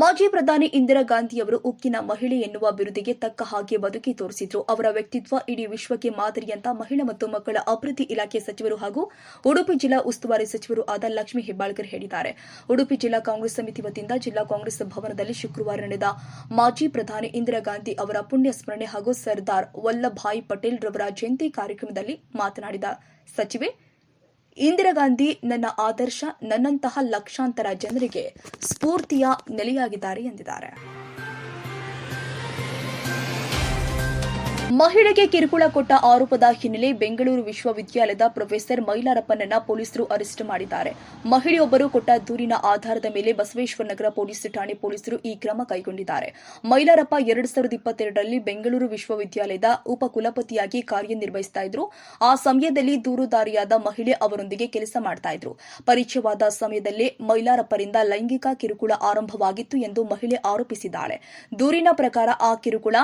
ಮಾಜಿ ಪ್ರಧಾನಿ ಇಂದಿರಾ ಗಾಂಧಿಯವರು ಉಕ್ಕಿನ ಮಹಿಳೆ ಎನ್ನುವ ಬಿರುದಿಗೆ ತಕ್ಕ ಹಾಗೆ ಬದುಕಿ ತೋರಿಸಿದ್ರು. ಅವರ ವ್ಯಕ್ತಿತ್ವ ಇಡೀ ವಿಶ್ವಕ್ಕೆ ಮಾದರಿಯಂತ ಮಹಿಳಾ ಮತ್ತು ಮಕ್ಕಳ ಅಭಿವೃದ್ಧಿ ಇಲಾಖೆ ಸಚಿವರು ಹಾಗೂ ಉಡುಪಿ ಜಿಲ್ಲಾ ಉಸ್ತುವಾರಿ ಸಚಿವರು ಆದ ಲಕ್ಷ್ಮೀ ಹೆಬ್ಬಾಳ್ಕರ್ ಹೇಳಿದ್ದಾರೆ. ಉಡುಪಿ ಜಿಲ್ಲಾ ಕಾಂಗ್ರೆಸ್ ಸಮಿತಿ ವತಿಯಿಂದ ಜಿಲ್ಲಾ ಕಾಂಗ್ರೆಸ್ ಭವನದಲ್ಲಿ ಶುಕ್ರವಾರ ನಡೆದ ಮಾಜಿ ಪ್ರಧಾನಿ ಇಂದಿರಾ ಗಾಂಧಿ ಅವರ ಪುಣ್ಯ ಸ್ಮರಣೆ ಹಾಗೂ ಸರ್ದಾರ್ ವಲ್ಲಭಾಯಿ ಪಟೇಲ್ ರವರ ಜಯಂತಿ ಕಾರ್ಯಕ್ರಮದಲ್ಲಿ ಮಾತನಾಡಿದ ಸಚಿವೆ ಇಂದಿರಾ ಗಾಂಧಿ ನನ್ನ ಆದರ್ಶ ನನ್ನಂತಹ ಲಕ್ಷಾಂತರ ಜನರಿಗೆ ಸ್ಫೂರ್ತಿಯ ನೆಲೆಯಾಗಿದ್ದಾರೆ ಎಂದಿದ್ದಾರೆ. ಮಹಿಳೆಗೆ ಕಿರುಕುಳ ಕೊಟ್ಟ ಆರೋಪದ ಹಿನ್ನೆಲೆ ಬೆಂಗಳೂರು ವಿಶ್ವವಿದ್ಯಾಲಯದ ಪ್ರೊಫೆಸರ್ ಮೈಲಾರಪ್ಪನನ್ನ ಪೊಲೀಸರು ಅರೆಸ್ಟ್ ಮಾಡಿದ್ದಾರೆ. ಮಹಿಳೆಯೊಬ್ಬರು ಕೊಟ್ಟ ದೂರಿನ ಆಧಾರದ ಮೇಲೆ ಬಸವೇಶ್ವರ ನಗರ ಪೊಲೀಸ್ ಠಾಣೆ ಪೊಲೀಸರು ಈ ಕ್ರಮ ಕೈಗೊಂಡಿದ್ದಾರೆ. ಮೈಲಾರಪ್ಪ ಎರಡ್ ಸಾವಿರದ ಇಪ್ಪತ್ತೆರಡರಲ್ಲಿ ಬೆಂಗಳೂರು ವಿಶ್ವವಿದ್ಯಾಲಯದ ಉಪಕುಲಪತಿಯಾಗಿ ಕಾರ್ಯನಿರ್ವಹಿಸ್ತಾ ಇದ್ರು. ಆ ಸಮಯದಲ್ಲಿ ದೂರುದಾರಿಯಾದ ಮಹಿಳೆ ಅವರೊಂದಿಗೆ ಕೆಲಸ ಮಾಡ್ತಾ ಇದ್ರು. ಪರಿಚಯವಾದ ಸಮಯದಲ್ಲೇ ಮೈಲಾರಪ್ಪರಿಂದ ಲೈಂಗಿಕ ಕಿರುಕುಳ ಆರಂಭವಾಗಿತ್ತು ಎಂದು ಮಹಿಳೆ ಆರೋಪಿಸಿದ್ದಾಳೆ. ದೂರಿನ ಪ್ರಕಾರ ಆ ಕಿರುಕುಳ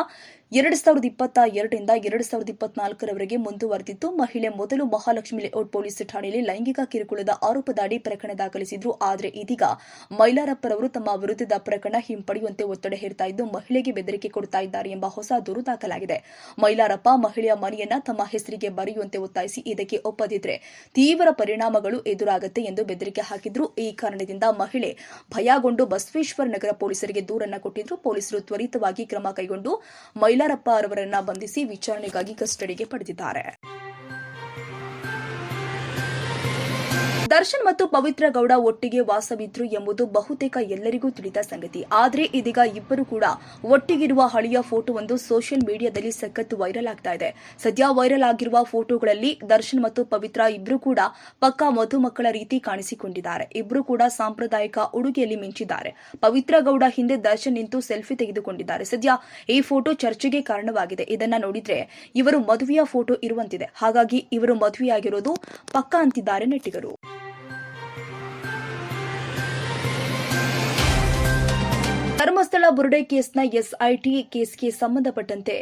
ಎರಡು ಸಾವಿರದ ಇಪ್ಪತ್ತ ಎರಡರಿಂದ ಎರಡು ಸಾವಿರದ ಇಪ್ಪತ್ನಾಲ್ಕರವರೆಗೆ ಮುಂದುವರೆದಿತ್ತು. ಮಹಿಳೆ ಮೊದಲು ಮಹಾಲಕ್ಷ್ಮಿ ಲೇಔಟ್ ಪೊಲೀಸ್ ಠಾಣೆಯಲ್ಲಿ ಲೈಂಗಿಕ ಕಿರುಕುಳದ ಆರೋಪದಡಿ ಪ್ರಕರಣ ದಾಖಲಿಸಿದ್ರು. ಆದರೆ ಇದೀಗ ಮೈಲಾರಪ್ಪರವರು ತಮ್ಮ ವಿರುದ್ಧದ ಪ್ರಕರಣ ಹಿಂಪಡೆಯುವಂತೆ ಒತ್ತಡ ಹೇರ್ತಾ ಇದ್ದು, ಮಹಿಳೆಗೆ ಬೆದರಿಕೆ ಕೊಡ್ತಾ ಇದ್ದಾರೆ ಎಂಬ ಹೊಸ ದೂರು ದಾಖಲಾಗಿದೆ. ಮೈಲಾರಪ್ಪ ಮಹಿಳೆಯ ಮನೆಯನ್ನ ತಮ್ಮ ಹೆಸರಿಗೆ ಬರೆಯುವಂತೆ ಒತ್ತಾಯಿಸಿ ಇದಕ್ಕೆ ಒಪ್ಪದಿದ್ರೆ ತೀವ್ರ ಪರಿಣಾಮಗಳು ಎದುರಾಗುತ್ತೆ ಎಂದು ಬೆದರಿಕೆ ಹಾಕಿದ್ರು. ಈ ಕಾರಣದಿಂದ ಮಹಿಳೆ ಭಯಗೊಂಡು ಬಸವೇಶ್ವರ ನಗರ ಪೊಲೀಸರಿಗೆ ದೂರನ್ನ ಕೊಟ್ಟಿದ್ರು. ಪೊಲೀಸರು ತ್ವರಿತವಾಗಿ ಕ್ರಮ ಕೈಗೊಂಡು ಮೈಲಾರಪ್ಪ ಅವರನ್ನ ಬಂಧಿಸಿ ವಿಚಾರಣೆಗಾಗಿ ಕಸ್ಟಡಿಗೆ ಪಡೆದಿದ್ದಾರೆ. ದರ್ಶನ್ ಮತ್ತು ಪವಿತ್ರ ಗೌಡ ಒಟ್ಟಿಗೆ ವಾಸವಿದ್ರು ಎಂಬುದು ಬಹುತೇಕ ಎಲ್ಲರಿಗೂ ತಿಳಿದ ಸಂಗತಿ. ಆದರೆ ಇದೀಗ ಇಬ್ಬರು ಕೂಡ ಒಟ್ಟಿಗಿರುವ ಹಳೆಯ ಫೋಟೋವೊಂದು ಸೋಷಿಯಲ್ ಮೀಡಿಯಾದಲ್ಲಿ ಸಖತ್ ವೈರಲ್ ಆಗ್ತಾ ಇದೆ. ಸದ್ಯ ವೈರಲ್ ಆಗಿರುವ ಫೋಟೋಗಳಲ್ಲಿ ದರ್ಶನ್ ಮತ್ತು ಪವಿತ್ರ ಇಬ್ರು ಕೂಡ ಪಕ್ಕಾ ಮಧುಮಕ್ಕಳ ರೀತಿ ಕಾಣಿಸಿಕೊಂಡಿದ್ದಾರೆ. ಇಬ್ರು ಕೂಡ ಸಾಂಪ್ರದಾಯಿಕ ಉಡುಗೆಯಲ್ಲಿ ಮಿಂಚಿದ್ದಾರೆ. ಪವಿತ್ರ ಗೌಡ ಹಿಂದೆ ದರ್ಶನ್ ನಿಂತು ಸೆಲ್ಫಿ ತೆಗೆದುಕೊಂಡಿದ್ದಾರೆ. ಸದ್ಯ ಈ ಫೋಟೋ ಚರ್ಚೆಗೆ ಕಾರಣವಾಗಿದೆ. ಇದನ್ನ ನೋಡಿದ್ರೆ ಇವರು ಮದುವೆಯ ಫೋಟೋ ಇರುವಂತಿದೆ. ಹಾಗಾಗಿ ಇವರು ಮದುವೆಯಾಗಿರೋದು ಪಕ್ಕಾ ಅಂತಿದ್ದಾರೆ ನೆಟ್ಟಿಗರು. ಧರ್ಮಸ್ಥಳ ಬುರುಡೆ ಕೇಸ್ನ ಎಸ್ಐಟಿ ಕೇಸ್ಗೆ ಸಂಬಂಧಪಟ್ಟಂತೆ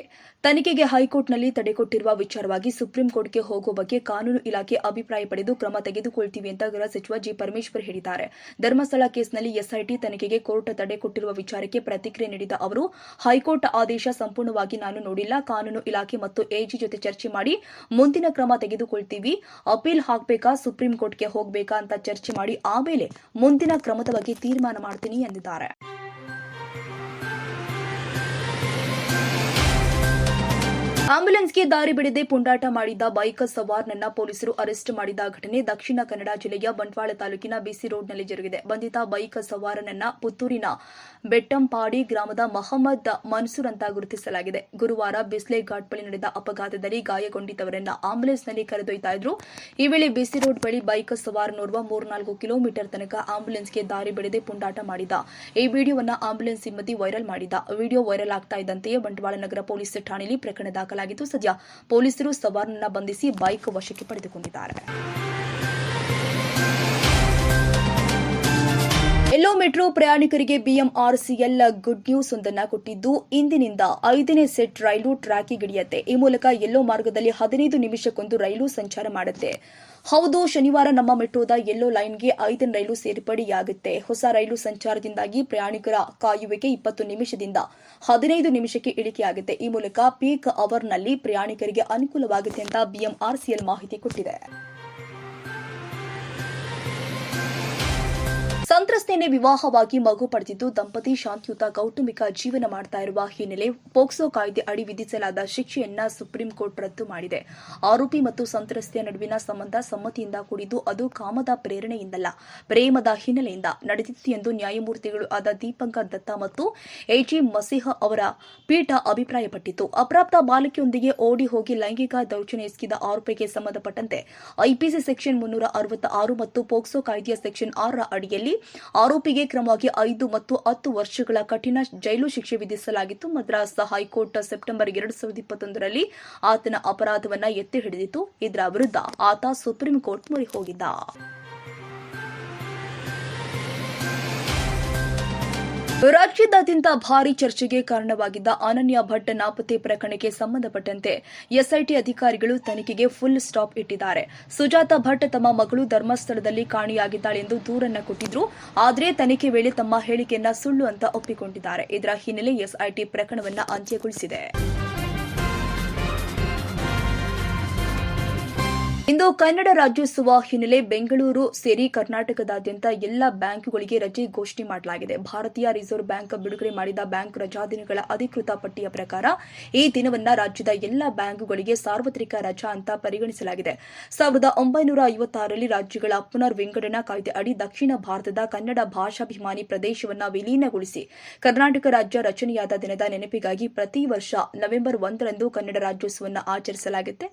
ತನಿಖೆಗೆ ಹೈಕೋರ್ಟ್ನಲ್ಲಿ ತಡೆ ಕೊಟ್ಟಿರುವ ವಿಚಾರವಾಗಿ ಸುಪ್ರೀಂ ಕೋರ್ಟ್ಗೆ ಹೋಗುವ ಬಗ್ಗೆ ಕಾನೂನು ಇಲಾಖೆ ಅಭಿಪ್ರಾಯ ಪಡೆದು ಕ್ರಮ ತೆಗೆದುಕೊಳ್ತೀವಿ ಅಂತ ಗೃಹ ಸಚಿವ ಜಿ ಪರಮೇಶ್ವರ್ ಹೇಳಿದ್ದಾರೆ. ಧರ್ಮಸ್ಥಳ ಕೇಸ್ನಲ್ಲಿ ಎಸ್ಐಟಿ ತನಿಖೆಗೆ ಕೋರ್ಟ್ ತಡೆ ಕೊಟ್ಟಿರುವ ವಿಚಾರಕ್ಕೆ ಪ್ರತಿಕ್ರಿಯೆ ನೀಡಿದ ಅವರು, ಹೈಕೋರ್ಟ್ ಆದೇಶ ಸಂಪೂರ್ಣವಾಗಿ ನಾನು ನೋಡಿಲ್ಲ, ಕಾನೂನು ಇಲಾಖೆ ಮತ್ತು ಎಜಿ ಜೊತೆ ಚರ್ಚೆ ಮಾಡಿ ಮುಂದಿನ ಕ್ರಮ ತೆಗೆದುಕೊಳ್ತೀವಿ, ಅಪೀಲ್ ಹಾಕಬೇಕಾ, ಸುಪ್ರೀಂ ಕೋರ್ಟ್ಗೆ ಹೋಗಬೇಕಾ ಅಂತ ಚರ್ಚೆ ಮಾಡಿ ಆಮೇಲೆ ಮುಂದಿನ ಕ್ರಮದ ಬಗ್ಗೆ ತೀರ್ಮಾನ ಮಾಡ್ತೀನಿ ಎಂದಿದ್ದಾರೆ. ಆಂಬ್ಯುಲೆನ್ಸ್ಗೆ ದಾರಿ ಬಿಡದೆ ಪುಂಡಾಟ ಮಾಡಿದ್ದ ಬೈಕ್ ಸವಾರ್ನನ್ನ ಪೊಲೀಸರು ಅರೆಸ್ಟ್ ಮಾಡಿದ ಘಟನೆ ದಕ್ಷಿಣ ಕನ್ನಡ ಜಿಲ್ಲೆಯ ಬಂಟ್ವಾಳ ತಾಲೂಕಿನ ಬಿಸಿ ರೋಡ್ನಲ್ಲಿ ಜರುಗಿದೆ. ಬಂಧಿತ ಬೈಕ್ ಸವಾರನನ್ನ ಪುತ್ತೂರಿನ ಬೆಟ್ಟಂಪಾಡಿ ಗ್ರಾಮದ ಮಹಮ್ಮದ್ ಮನ್ಸೂರ್ ಅಂತ ಗುರುತಿಸಲಾಗಿದೆ. ಗುರುವಾರ ಬಿಸ್ಲೆ ಘಾಟ್ ಬಳಿ ನಡೆದ ಅಪಘಾತದಲ್ಲಿ ಗಾಯಗೊಂಡಿದ್ದವರನ್ನ ಆಂಬ್ಯುಲೆನ್ಸ್ನಲ್ಲಿ ಕರೆದೊಯ್ತಾ ಇದ್ರು. ಈ ವೇಳೆ ಬಿಸಿ ರೋಡ್ ಬಳಿ ಬೈಕ್ ಸವಾರನೋರ್ವ ಮೂರ್ನಾಲ್ಕು ಕಿಲೋಮೀಟರ್ ತನಕ ಆಂಬ್ಯುಲೆನ್ಸ್ಗೆ ದಾರಿ ಬಿಡದೆ ಪುಂಡಾಟ ಮಾಡಿದ. ಈ ವಿಡಿಯೋವನ್ನು ಆಂಬ್ಯುಲೆನ್ಸ್ ಸಿಬ್ಬಂದಿ ವೈರಲ್ ಮಾಡಿದ. ವಿಡಿಯೋ ವೈರಲ್ ಆಗ್ತಾ ಇದ್ದಂತೆಯೇ ಬಂಟ್ವಾಳ ನಗರ ಪೊಲೀಸ್ ಠಾಣೆಯಲ್ಲಿ ಪ್ರಕರಣ ದಾಖಲಾಗಿದ್ದು ಸದ್ಯ ಪೊಲೀಸರು ಸವಾರನನ್ನ ಬಂಧಿಸಿ ಬೈಕ್ ವಶಕ್ಕೆ ಪಡೆದುಕೊಂಡಿದ್ದಾರೆ. ಎಲ್ಲೋ ಮೆಟ್ರೋ ಪ್ರಯಾಣಿಕರಿಗೆ ಬಿಎಂಆರ್ಸಿಎಲ್ ಗುಡ್ ನ್ಯೂಸ್ ಒಂದನ್ನ ಕೊಟ್ಟಿದ್ದು, ಇಂದಿನಿಂದ ಐದನೇ ಸೆಟ್ ರೈಲು ಟ್ರ್ಯಾಕಿಗಿಳಿಯತ್ತೆ ಈ ಮೂಲಕ ಎಲ್ಲೋ ಮಾರ್ಗದಲ್ಲಿ ಹದಿನೈದು ನಿಮಿಷಕ್ಕೊಂದು ರೈಲು ಸಂಚಾರ ಮಾಡುತ್ತೆ. ಹೌದು, ಶನಿವಾರ ನಮ್ಮ ಮೆಟ್ರೋದ ಎಲ್ಲೋ ಲೈನ್ಗೆ ಐದನೇ ರೈಲು ಸೇರ್ಪಡೆಯಾಗುತ್ತೆ. ಹೊಸ ರೈಲು ಸಂಚಾರದಿಂದಾಗಿ ಪ್ರಯಾಣಿಕರ ಕಾಯುವಿಕೆ ಇಪ್ಪತ್ತು ನಿಮಿಷದಿಂದ ಹದಿನೈದು ನಿಮಿಷಕ್ಕೆ ಇಳಿಕೆಯಾಗುತ್ತೆ. ಈ ಮೂಲಕ ಪೀಕ್ ಅವರ್ನಲ್ಲಿ ಪ್ರಯಾಣಿಕರಿಗೆ ಅನುಕೂಲವಾಗುತ್ತೆ ಅಂತ ಬಿಎಂಆರ್ಸಿಎಲ್ ಮಾಹಿತಿ ಕೊಟ್ಟಿದೆ. ಸಂತ್ರಸ್ತೆಯನ್ನೇ ವಿವಾಹವಾಗಿ ಮಗು ಪಡೆದಿದ್ದು ದಂಪತಿ ಶಾಂತಿಯುತ ಕೌಟುಂಬಿಕ ಜೀವನ ಮಾಡ್ತಾ ಇರುವ ಹಿನ್ನೆಲೆ ಪೋಕ್ಸೋ ಕಾಯ್ದೆ ಅಡಿ ವಿಧಿಸಲಾದ ಶಿಕ್ಷೆಯನ್ನ ಸುಪ್ರೀಂ ಕೋರ್ಟ್ ರದ್ದು ಮಾಡಿದೆ. ಆರೋಪಿ ಮತ್ತು ಸಂತ್ರಸ್ತೆಯ ನಡುವಿನ ಸಂಬಂಧ ಸಮ್ಮತಿಯಿಂದ ಕೂಡಿದ್ದು ಅದು ಕಾಮದ ಪ್ರೇರಣೆಯಿಂದಲ್ಲ. ಪ್ರೇಮದ ಹಿನ್ನೆಲೆಯಿಂದ ನಡೆದಿತ್ತು ಎಂದು ನ್ಯಾಯಮೂರ್ತಿಗಳು ಆದ ದೀಪಂಕರ್ ದತ್ತ ಮತ್ತು ಎಜಿ ಮಸೀಹ ಅವರ ಪೀಠ ಅಭಿಪ್ರಾಯಪಟ್ಟಿತು ಅಪ್ರಾಪ್ತ ಬಾಲಕಿಯೊಂದಿಗೆ ಓಡಿ ಹೋಗಿ ಲೈಂಗಿಕ ದೌರ್ಜನ್ಯ ಎಸಗಿದ ಆರೋಪಿಗೆ ಸಂಬಂಧಪಟ್ಟಂತೆ ಐಪಿಸಿ ಸೆಕ್ಷನ್ ಮುನ್ನೂರ ಅರವತ್ತ ಆರು ಮತ್ತು ಪೋಕ್ಸೋ ಕಾಯ್ದೆಯ ಸೆಕ್ಷನ್ ಆರರ ಅಡಿಯಲ್ಲಿ ಆರೋಪಿಗೆ ಕ್ರಮವಾಗಿ ಐದು ಮತ್ತು ಹತ್ತು ವರ್ಷಗಳ ಕಠಿಣ ಜೈಲು ಶಿಕ್ಷೆ ವಿಧಿಸಲಾಗಿತ್ತು. ಮದ್ರಾಸ್ ಹೈಕೋರ್ಟ್ ಸೆಪ್ಟೆಂಬರ್ ಎರಡು ಸಾವಿರದ ಇಪ್ಪತ್ತೊಂದರಲ್ಲಿ ಆತನ ಅಪರಾಧವನ್ನ ಎತ್ತಿ ಹಿಡಿದಿತ್ತು. ಇದರ ವಿರುದ್ಧ ಆತ ಸುಪ್ರೀಂ ಕೋರ್ಟ್ ಮೊರೆ ಹೋಗಿದ್ದ. ರಾಜ್ಯದಾದ್ಯಂತ ಭಾರಿ ಚರ್ಚೆಗೆ ಕಾರಣವಾಗಿದ್ದ ಅನನ್ಯ ಭಟ್ ನಾಪತ್ತೆ ಪ್ರಕರಣಕ್ಕೆ ಸಂಬಂಧಪಟ್ಟಂತೆ ಎಸ್ಐಟಿ ಅಧಿಕಾರಿಗಳು ತನಿಖೆಗೆ ಫುಲ್ ಸ್ಟಾಪ್ ಇಟ್ಟಿದ್ದಾರೆ. ಸುಜಾತ ಭಟ್ ತಮ್ಮ ಮಗಳು ಧರ್ಮಸ್ಥಳದಲ್ಲಿ ಕಾಣೆಯಾಗಿದ್ದಾಳೆಂದು ದೂರನ್ನ ಕೊಟ್ಟಿದ್ರು. ಆದರೆ ತನಿಖೆ ವೇಳೆ ತಮ್ಮ ಹೇಳಿಕೆಯನ್ನ ಸುಳ್ಳು ಅಂತ ಒಪ್ಪಿಕೊಂಡಿದ್ದಾರೆ. ಇದರ ಹಿನ್ನೆಲೆ ಎಸ್ಐಟಿ ಪ್ರಕರಣವನ್ನ ಅಂತ್ಯಗೊಳಿಸಿದೆ. ಇಂದು ಕನ್ನಡ ರಾಜ್ಯೋತ್ಸವ ಹಿನ್ನೆಲೆ ಬೆಂಗಳೂರು ಸೇರಿ ಕರ್ನಾಟಕದಾದ್ಯಂತ ಎಲ್ಲ ಬ್ಯಾಂಕುಗಳಿಗೆ ರಜೆ ಘೋಷಣೆ ಮಾಡಲಾಗಿದೆ. ಭಾರತೀಯ ರಿಸರ್ವ್ ಬ್ಯಾಂಕ್ ಬಿಡುಗಡೆ ಮಾಡಿದ ಬ್ಯಾಂಕ್ ರಜಾದಿನಗಳ ಅಧಿಕೃತ ಪಟ್ಟಿಯ ಪ್ರಕಾರ ಈ ದಿನವನ್ನ ರಾಜ್ಯದ ಎಲ್ಲ ಬ್ಯಾಂಕುಗಳಿಗೆ ಸಾರ್ವತ್ರಿಕ ರಜಾ ಅಂತ ಪರಿಗಣಿಸಲಾಗಿದೆ. ಸಾವಿರದ ಒಂಬೈನೂರ ಐವತ್ತಾರರಲ್ಲಿ ರಾಜ್ಯಗಳ ಪುನರ್ ವಿಂಗಡಣಾ ಕಾಯ್ದೆ ಅಡಿ ದಕ್ಷಿಣ ಭಾರತದ ಕನ್ನಡ ಭಾಷಾಭಿಮಾನಿ ಪ್ರದೇಶವನ್ನು ವಿಲೀನಗೊಳಿಸಿ ಕರ್ನಾಟಕ ರಾಜ್ಯ ರಚನೆಯಾದ ದಿನದ ನೆನಪಿಗಾಗಿ ಪ್ರತಿ ವರ್ಷ ನವೆಂಬರ್ ಒಂದರಂದು ಕನ್ನಡ ರಾಜ್ಯೋತ್ಸವವನ್ನು ಆಚರಿಸಲಾಗುತ್ತೆ.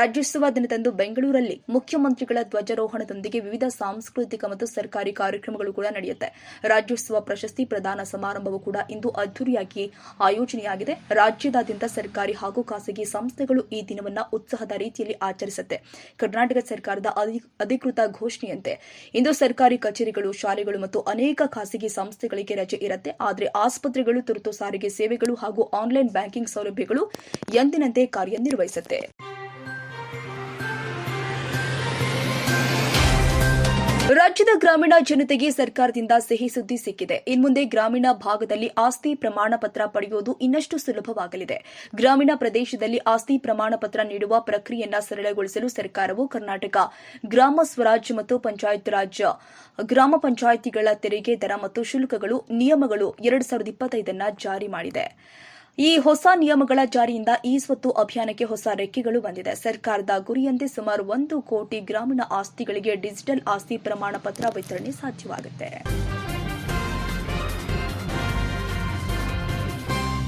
ರಾಜ್ಯೋತ್ಸವ ದಿನದಂದು ಬೆಂಗಳೂರಲ್ಲಿ ಮುಖ್ಯಮಂತ್ರಿಗಳ ಧ್ವಜಾರೋಹಣದೊಂದಿಗೆ ವಿವಿಧ ಸಾಂಸ್ಕೃತಿಕ ಮತ್ತು ಸರ್ಕಾರಿ ಕಾರ್ಯಕ್ರಮಗಳು ಕೂಡ ನಡೆಯುತ್ತೆ. ರಾಜ್ಯೋತ್ಸವ ಪ್ರಶಸ್ತಿ ಪ್ರದಾನ ಸಮಾರಂಭವು ಕೂಡ ಇಂದು ಅದ್ದೂರಿಯಾಗಿ ಆಯೋಜನೆಯಾಗಿದೆ. ರಾಜ್ಯದಾದ್ಯಂತ ಸರ್ಕಾರಿ ಹಾಗೂ ಖಾಸಗಿ ಸಂಸ್ಥೆಗಳು ಈ ದಿನವನ್ನ ಉತ್ಸಾಹದ ರೀತಿಯಲ್ಲಿ ಆಚರಿಸುತ್ತೆ. ಕರ್ನಾಟಕ ಸರ್ಕಾರದ ಅಧಿ- ಅಧಿಕೃತ ಘೋಷಣೆಯಂತೆ, ಇಂದು ಸರ್ಕಾರಿ ಕಚೇರಿಗಳು, ಶಾಲೆಗಳು ಮತ್ತು ಅನೇಕ ಖಾಸಗಿ ಸಂಸ್ಥೆಗಳಿಗೆ ರಜೆ ಇರುತ್ತೆ. ಆದರೆ ಆಸ್ಪತ್ರೆಗಳು, ತುರ್ತು ಸಾರಿಗೆ ಸೇವೆಗಳು ಹಾಗೂ ಆನ್ಲೈನ್ ಬ್ಯಾಂಕಿಂಗ್ ಸೌಲಭ್ಯಗಳು ಎಂದಿನಂತೆ ಕಾರ್ಯನಿರ್ವಹಿಸುತ್ತೆ. ರಾಜ್ಯದ ಗ್ರಾಮೀಣ ಜನತೆಗೆ ಸರ್ಕಾರದಿಂದ ಸಿಹಿ ಸುದ್ದಿ ಸಿಕ್ಕಿದೆ. ಇನ್ಮುಂದೆ ಗ್ರಾಮೀಣ ಭಾಗದಲ್ಲಿ ಆಸ್ತಿ ಪ್ರಮಾಣ ಪತ್ರ ಪಡೆಯುವುದು ಇನ್ನಷ್ಟು ಸುಲಭವಾಗಲಿದೆ. ಗ್ರಾಮೀಣ ಪ್ರದೇಶದಲ್ಲಿ ಆಸ್ತಿ ಪ್ರಮಾಣ ಪತ್ರ ನೀಡುವ ಪ್ರಕ್ರಿಯೆಯನ್ನು ಸರಳಗೊಳಿಸಲು ಸರ್ಕಾರವು ಕರ್ನಾಟಕ ಗ್ರಾಮ ಸ್ವರಾಜ್ ಮತ್ತು ಪಂಚಾಯತ್ ರಾಜ್, ಗ್ರಾಮ ಪಂಚಾಯಿತಿಗಳ ತೆರಿಗೆ ದರ ಮತ್ತು ಶುಲ್ಕಗಳು ನಿಯಮಗಳು ಎರಡು ಸಾವಿರದ ಇಪ್ಪತ್ತೈದನ್ನ ಜಾರಿ ಮಾಡಿದೆ. ಈ ಹೊಸ ನಿಯಮಗಳ ಜಾರಿಯಿಂದ ಈ ಸ್ವತ್ತು ಅಭಿಯಾನಕ್ಕೆ ಹೊಸ ರೆಕ್ಕೆಗಳು ಬಂದಿದೆ. ಸರ್ಕಾರದ ಗುರಿಯಂತೆ ಸುಮಾರು ಒಂದು ಕೋಟಿ ಗ್ರಾಮೀಣ ಆಸ್ತಿಗಳಿಗೆ ಡಿಜಿಟಲ್ ಆಸ್ತಿ ಪ್ರಮಾಣ ಪತ್ರ ವಿತರಣೆ ಸಾಧ್ಯವಾಗುತ್ತೆ.